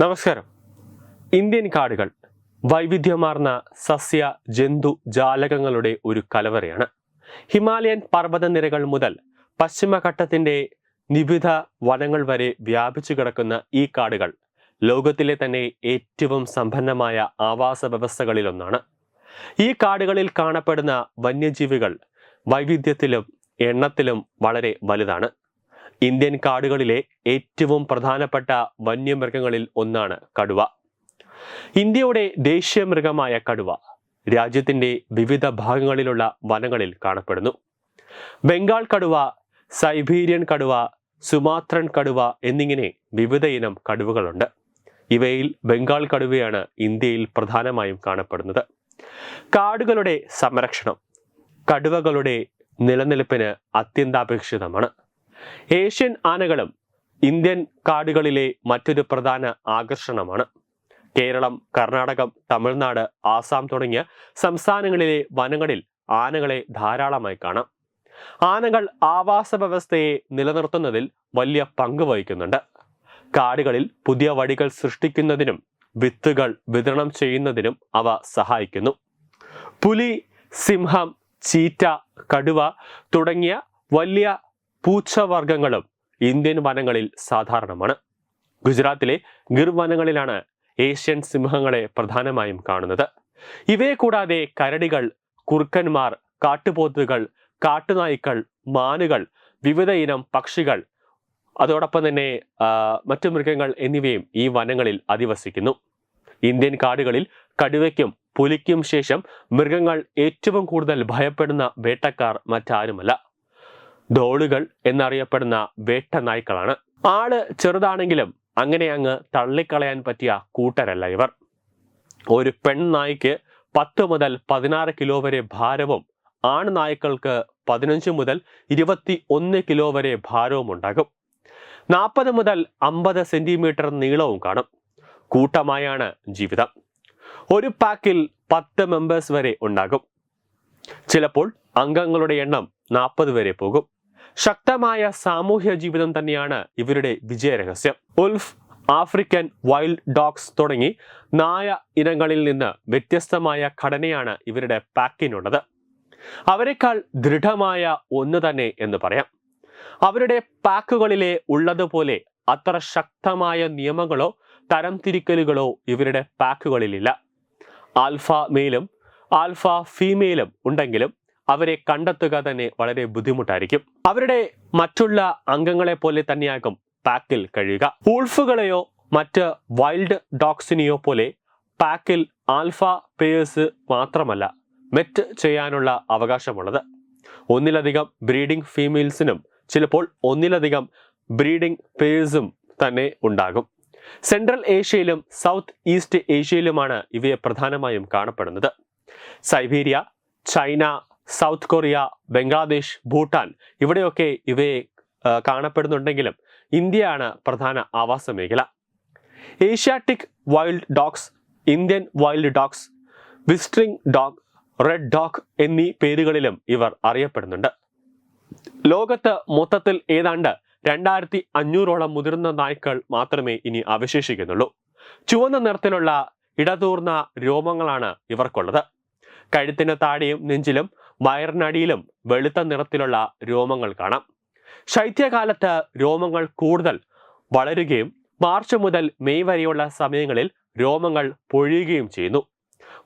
നമസ്കാരം. ഇന്ത്യൻ കാടുകൾ വൈവിധ്യമാർന്ന സസ്യ ജന്തു ജാലകങ്ങളുടെ ഒരു കലവറയാണ്. ഹിമാലയൻ പർവതനിരകൾ മുതൽ പശ്ചിമഘട്ടത്തിന്റെ നിവിധ വനങ്ങൾ വരെ വ്യാപിച്ചു കിടക്കുന്ന ഈ കാടുകൾ ലോകത്തിലെ തന്നെ ഏറ്റവും സമ്പന്നമായ ആവാസ വ്യവസ്ഥകളിലൊന്നാണ്. ഈ കാടുകളിൽ കാണപ്പെടുന്ന വന്യജീവികൾ വൈവിധ്യത്തിലും എണ്ണത്തിലും വളരെ വലുതാണ്. ഇന്ത്യൻ കാടുകളിലെ ഏറ്റവും പ്രധാനപ്പെട്ട വന്യമൃഗങ്ങളിൽ ഒന്നാണ് കടുവ. ഇന്ത്യയുടെ ദേശീയ മൃഗമായ കടുവ രാജ്യത്തിന്റെ വിവിധ ഭാഗങ്ങളിലുള്ള വനങ്ങളിൽ കാണപ്പെടുന്നു. ബംഗാൾ കടുവ സൈബീരിയൻ കടുവ സുമാത്രൻ കടുവ എന്നിങ്ങനെ വിവിധ ഇനം കടുവകളുണ്ട്. ഇവയിൽ ബംഗാൾ കടുവയാണ് ഇന്ത്യയിൽ പ്രധാനമായും കാണപ്പെടുന്നത്. കാടുകളുടെ സംരക്ഷണം കടുവകളുടെ നിലനിൽപ്പിന് അത്യന്താപേക്ഷിതമാണ്. ഏഷ്യൻ ആനകളും ഇന്ത്യൻ കാടുകളിലെ മറ്റൊരു പ്രധാന ആകർഷണമാണ്. കേരളം കർണാടകം തമിഴ്നാട് ആസാം തുടങ്ങിയ സംസ്ഥാനങ്ങളിലെ വനങ്ങളിൽ ആനകളെ ധാരാളമായി കാണാം. ആനകൾ ആവാസ വ്യവസ്ഥയെ നിലനിർത്തുന്നതിൽ വലിയ പങ്ക് വഹിക്കുന്നുണ്ട്. കാടുകളിൽ പുതിയ വഴികൾ സൃഷ്ടിക്കുന്നതിനും വിത്തുകൾ വിതരണം ചെയ്യുന്നതിനും അവ സഹായിക്കുന്നു. പുലി സിംഹം ചീറ്റ കടുവ തുടങ്ങിയ വലിയ പൂച്ചവർഗങ്ങളും ഇന്ത്യൻ വനങ്ങളിൽ സാധാരണമാണ്. ഗുജറാത്തിലെ ഗിർ വനങ്ങളിലാണ് ഏഷ്യൻ സിംഹങ്ങളെ പ്രധാനമായും കാണുന്നത്. ഇവയെ കൂടാതെ കരടികൾ കുറുക്കന്മാർ കാട്ടുപോത്തുകൾ കാട്ടുനായ്ക്കൾ മാനുകൾ വിവിധ ഇനം പക്ഷികൾ അതോടൊപ്പം തന്നെ മറ്റു മൃഗങ്ങൾ എന്നിവയും ഈ വനങ്ങളിൽ അധിവസിക്കുന്നു. ഇന്ത്യൻ കാടുകളിൽ കടുവയ്ക്കും പുലിക്കും ശേഷം മൃഗങ്ങൾ ഏറ്റവും കൂടുതൽ ഭയപ്പെടുന്ന വേട്ടക്കാർ മറ്റാരുമല്ല. ഡോളുകൾ എന്നറിയപ്പെടുന്ന വേട്ട നായ്ക്കളാണ്. ആൾ ചെറുതാണെങ്കിലും അങ്ങനെ അങ്ങ് തള്ളിക്കളയാൻ പറ്റിയ കൂട്ടരല്ല ഇവർ. ഒരു പെൺനായ്ക്ക് പത്ത് മുതൽ പതിനാറ് കിലോ വരെ ഭാരവും ആണ് നായ്ക്കൾക്ക് പതിനഞ്ച് മുതൽ ഇരുപത്തി ഒന്ന് കിലോ വരെ ഭാരവും ഉണ്ടാകും. നാൽപ്പത് മുതൽ അമ്പത് സെന്റിമീറ്റർ നീളവും കാണും. കൂട്ടമായാണ് ജീവിതം. ഒരു പാക്കിൽ പത്ത് മെമ്പേഴ്സ് വരെ ഉണ്ടാകും. ചിലപ്പോൾ അംഗങ്ങളുടെ എണ്ണം നാൽപ്പത് വരെ പോകും. ശക്തമായ സാമൂഹ്യ ജീവിതം തന്നെയാണ് ഇവരുടെ വിജയരഹസ്യം. ഉൽഫ് ആഫ്രിക്കൻ വൈൽഡ് ഡോഗ്സ് തുടങ്ങി നായ ഇനങ്ങളിൽ നിന്ന് വ്യത്യസ്തമായ ഘടനയാണ് ഇവരുടെ പാക്കിനുള്ളത്. അവരെക്കാൾ ദൃഢമായ ഒന്ന് തന്നെ എന്ന് പറയാം. അവരുടെ പാക്കുകളിലെ ഉള്ളതുപോലെ അത്ര ശക്തമായ നിയമങ്ങളോ തരംതിരിക്കലുകളോ ഇവരുടെ പാക്കുകളിലില്ല. ആൽഫ മെയിലും ആൽഫ ഫീമെയിലും ഉണ്ടെങ്കിലും അവരെ കണ്ടെത്തുക തന്നെ വളരെ ബുദ്ധിമുട്ടായിരിക്കും. അവരുടെ മറ്റുള്ള അംഗങ്ങളെ പോലെ തന്നെയാകും പാക്കിൽ കഴിയുക. ഉൾഫുകളെയോ മറ്റ് വൈൽഡ് ഡോഗ്സിനെയോ പോലെ പാക്കിൽ ആൽഫ പേയേഴ്സ് മാത്രമല്ല മെറ്റ് ചെയ്യാനുള്ള അവകാശമുള്ളത്. ഒന്നിലധികം ബ്രീഡിംഗ് ഫീമെയിൽസിനും ചിലപ്പോൾ ഒന്നിലധികം ബ്രീഡിംഗ് പേഴ്സും തന്നെ ഉണ്ടാകും. സെൻട്രൽ ഏഷ്യയിലും സൗത്ത് ഈസ്റ്റ് ഏഷ്യയിലുമാണ് ഇവയെ പ്രധാനമായും കാണപ്പെടുന്നത്. Siberia China South Korea Bangladesh Bhutan ഇവിടെയൊക്കെ ഇവയെ കാണപ്പെടുന്നുണ്ടെങ്കിലും ഇന്ത്യയാണ് പ്രധാന ആവാസ മേഖല. Asiatic wild dogs Indian wild dogs whistling dog red dog എന്നീ പേരുകളിലും ഇവർ അറിയപ്പെടുന്നുണ്ട്. ലോകത്ത് മൊത്തത്തിൽ ഏതാണ്ട് രണ്ടായിരത്തി അഞ്ഞൂറോളം മുതിർന്ന നായ്ക്കൾ മാത്രമേ ഇനി അവശേഷിക്കുന്നുള്ളൂ. ചുവന്ന നിറത്തിലുള്ള ഇടതൂർന്ന രോമങ്ങളാണ് ഇവർക്കുള്ളത്. കഴുത്തിന് താടിയും നെഞ്ചിലും വയറിനടിയിലും വെളുത്ത നിറത്തിലുള്ള രോമങ്ങൾ കാണാം. ശൈത്യകാലത്ത് രോമങ്ങൾ കൂടുതൽ വളരുകയും മാർച്ച് മുതൽ മെയ് വരെയുള്ള സമയങ്ങളിൽ രോമങ്ങൾ പൊഴിയുകയും ചെയ്യുന്നു.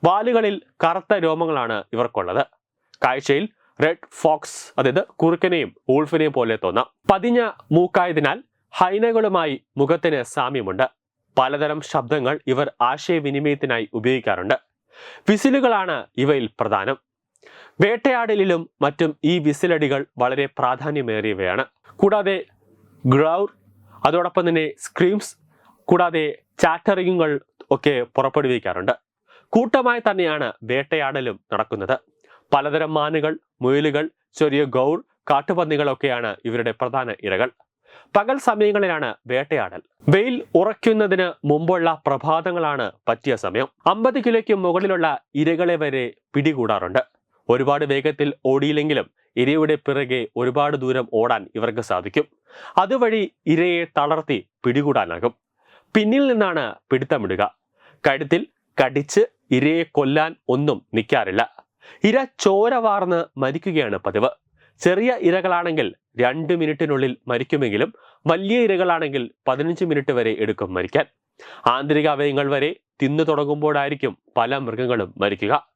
വാലുകളിൽ കറുത്ത രോമങ്ങളാണ് ഇവർക്കുള്ളത്. കാഴ്ചയിൽ റെഡ് ഫോക്സ് അതായത് കുറുക്കനെയും ഊൾഫിനെയും പോലെ തോന്നാം. പതിഞ്ഞ മൂക്കായതിനാൽ ഹൈനകളുമായി മുഖത്തിന് സാമ്യമുണ്ട്. പലതരം ശബ്ദങ്ങൾ ഇവർ ആശയവിനിമയത്തിനായി ഉപയോഗിക്കാറുണ്ട്. വിസിലുകളാണ് ഇവയിൽ പ്രധാനം. വേട്ടയാടലിലും മറ്റും ഈ വിസിലടികൾ വളരെ പ്രാധാന്യമേറിയവയാണ്. കൂടാതെ ഗ്രൗർ അതോടൊപ്പം തന്നെ സ്ക്രീംസ് കൂടാതെ ചാറ്ററിങ്ങുകൾ ഒക്കെ പുറപ്പെടുവിക്കാറുണ്ട്. കൂട്ടമായി തന്നെയാണ് വേട്ടയാടലും നടക്കുന്നത്. പലതരം മാനുകൾ മുയലുകൾ ചെറിയ ഗൗർ കാട്ടുപന്നികളൊക്കെയാണ് ഇവരുടെ പ്രധാന ഇരകൾ. പകൽ സമയങ്ങളിലാണ് വേട്ടയാടൽ. വെയിൽ ഉറയ്ക്കുന്നതിന് മുമ്പുള്ള പ്രഭാതങ്ങളാണ് പറ്റിയ സമയം. അമ്പത് കിലോയ്ക്ക് മുകളിലുള്ള ഇരകളെ വരെ പിടികൂടാറുണ്ട്. ഒരുപാട് വേഗത്തിൽ ഓടിയില്ലെങ്കിലും ഇരയുടെ പിറകെ ഒരുപാട് ദൂരം ഓടാൻ ഇവർക്ക് സാധിക്കും. അതുവഴി ഇരയെ തളർത്തി പിടികൂടാനാകും. പിന്നിൽ നിന്നാണ് പിടുത്തമിടുക. കഴുത്തിൽ കടിച്ച് ഇരയെ കൊല്ലാൻ ഒന്നും നിൽക്കാറില്ല ഇര ചോര വാർന്ന് മരിക്കുകയാണ് പതിവ്. ചെറിയ ഇരകളാണെങ്കിൽ രണ്ട് മിനിറ്റിനുള്ളിൽ മരിക്കുമെങ്കിലും വലിയ ഇരകളാണെങ്കിൽ പതിനഞ്ച് മിനിറ്റ് വരെ എടുക്കും മരിക്കാൻ. ആന്തരിക അവയവങ്ങൾ വരെ തിന്നു തുടങ്ങുമ്പോഴായിരിക്കും പല മൃഗങ്ങളും മരിക്കുക.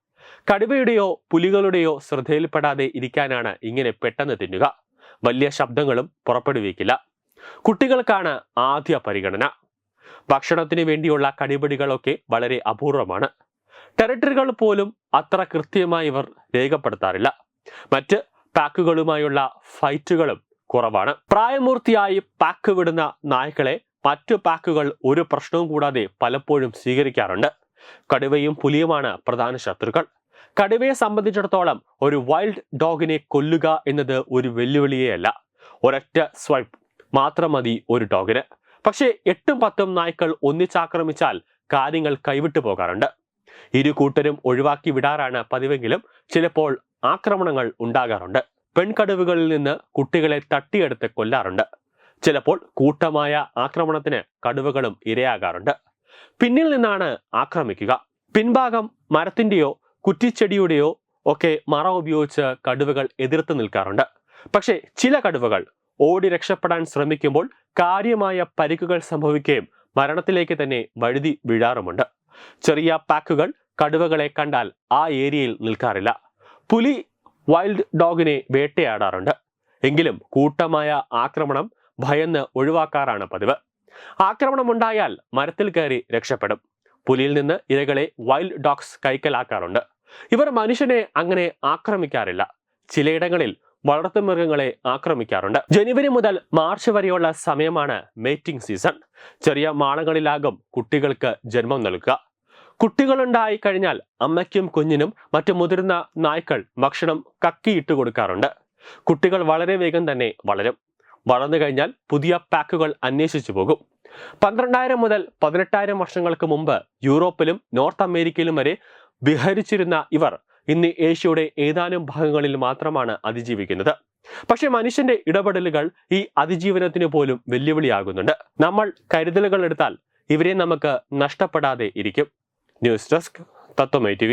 കടുവയുടെയോ പുലികളുടെയോ ശ്രദ്ധയിൽപ്പെടാതെ ഇരിക്കാനാണ് ഇങ്ങനെ പെട്ടെന്ന് തിന്നുക. വലിയ ശബ്ദങ്ങളും പുറപ്പെടുവിക്കില്ല. കുട്ടികൾക്കാണ് ആദ്യ പരിഗണന. ഭക്ഷണത്തിന് വേണ്ടിയുള്ള കടിപിടികളൊക്കെ വളരെ അപൂർവമാണ്. ടെറിട്ടറികൾ പോലും അത്ര കൃത്യമായി ഇവർ രേഖപ്പെടുത്താറില്ല. മറ്റ് പാക്കുകളുമായുള്ള ഫൈറ്റുകളും കുറവാണ്. പ്രായമൂർത്തിയായി പാക്ക് വിടുന്ന നായ്ക്കളെ മറ്റു പാക്കുകൾ ഒരു പ്രശ്നവും കൂടാതെ പലപ്പോഴും സ്വീകരിക്കാറുണ്ട്. കടുവയും പുലിയുമാണ് പ്രധാന ശത്രുക്കൾ. കടുവയെ സംബന്ധിച്ചിടത്തോളം ഒരു വൈൽഡ് ഡോഗിനെ കൊല്ലുക എന്നത് ഒരു വെല്ലുവിളിയേ ഒരൊറ്റ സ്വൈപ്പ് മാത്രം മതി ഒരു ഡോഗിന് പക്ഷേ എട്ടും പത്തും നായ്ക്കൾ ഒന്നിച്ചാക്രമിച്ചാൽ കാര്യങ്ങൾ കൈവിട്ടു പോകാറുണ്ട്. ഇരു കൂട്ടരും ഒഴിവാക്കി വിടാറാണ് പതിവെങ്കിലും ചിലപ്പോൾ ആക്രമണങ്ങൾ ഉണ്ടാകാറുണ്ട്. പെൺകടുവകളിൽ നിന്ന് കുട്ടികളെ തട്ടിയെടുത്ത് കൊല്ലാറുണ്ട്. ചിലപ്പോൾ കൂട്ടമായ ആക്രമണത്തിന് കടുവകളും ഇരയാകാറുണ്ട്. പിന്നിൽ നിന്നാണ് ആക്രമിക്കുക. പിൻഭാഗം മരത്തിന്റെയോ കുറ്റിച്ചെടിയുടെയോ ഒക്കെ മറ ഉപയോഗിച്ച് കടുവകൾ എതിർത്ത് നിൽക്കാറുണ്ട്. പക്ഷേ ചില കടുവകൾ ഓടി രക്ഷപ്പെടാൻ ശ്രമിക്കുമ്പോൾ കാര്യമായ പരിക്കുകൾ സംഭവിക്കുകയും മരണത്തിലേക്ക് തന്നെ വഴുതി വീഴാറുമുണ്ട്. ചെറിയ പാക്കുകൾ കടുവകളെ കണ്ടാൽ ആ ഏരിയയിൽ നിൽക്കാറില്ല. പുലി വൈൽഡ് ഡോഗിനെ വേട്ടയാടാറുണ്ട്. എങ്കിലും കൂട്ടമായ ആക്രമണം ഭയന്ന് ഒഴിവാക്കാറാണ് പതിവ്. ആക്രമണമുണ്ടായാൽ മരത്തിൽ കയറി രക്ഷപ്പെടും. പുലിയിൽ നിന്ന് ഇരകളെ വൈൽഡ് ഡോഗ്സ് കൈക്കലാക്കാറുണ്ട്. ഇവർ മനുഷ്യനെ അങ്ങനെ ആക്രമിക്കാറില്ല. ചിലയിടങ്ങളിൽ വളർത്തുമൃഗങ്ങളെ ആക്രമിക്കാറുണ്ട്. ജനുവരി മുതൽ മാർച്ച് വരെയുള്ള സമയമാണ് മേറ്റിംഗ് സീസൺ ചെറിയ മാളങ്ങളിലാകും കുട്ടികൾക്ക് ജന്മം നൽകുക. കുട്ടികളുണ്ടായി കഴിഞ്ഞാൽ അമ്മയ്ക്കും കുഞ്ഞിനും മറ്റു മുതിർന്ന നായ്ക്കൾ ഭക്ഷണം കക്കിയിട്ട് കൊടുക്കാറുണ്ട്. കുട്ടികൾ വളരെ വേഗം തന്നെ വളരും. വളർന്നു കഴിഞ്ഞാൽ പുതിയ പാക്കുകൾ അന്വേഷിച്ചു പോകും. പന്ത്രണ്ടായിരം മുതൽ പതിനെട്ടായിരം വർഷങ്ങൾക്ക് മുമ്പ് യൂറോപ്പിലും നോർത്ത് അമേരിക്കയിലും വരെ വിഹരിച്ചിരുന്ന ഇവർ ഇന്ന് ഏഷ്യയുടെ ഏതാനും ഭാഗങ്ങളിൽ മാത്രമാണ് അതിജീവിക്കുന്നത്. പക്ഷെ മനുഷ്യന്റെ ഇടപെടലുകൾ ഈ അതിജീവനത്തിന് പോലും വെല്ലുവിളിയാകുന്നുണ്ട്. നമ്മൾ കരുതലുകൾ എടുത്താൽ ഇവരെ നമുക്ക് നഷ്ടപ്പെടാതെ ഇരിക്കും. ന്യൂസ് ഡെസ്ക് തത്വമൈ ടി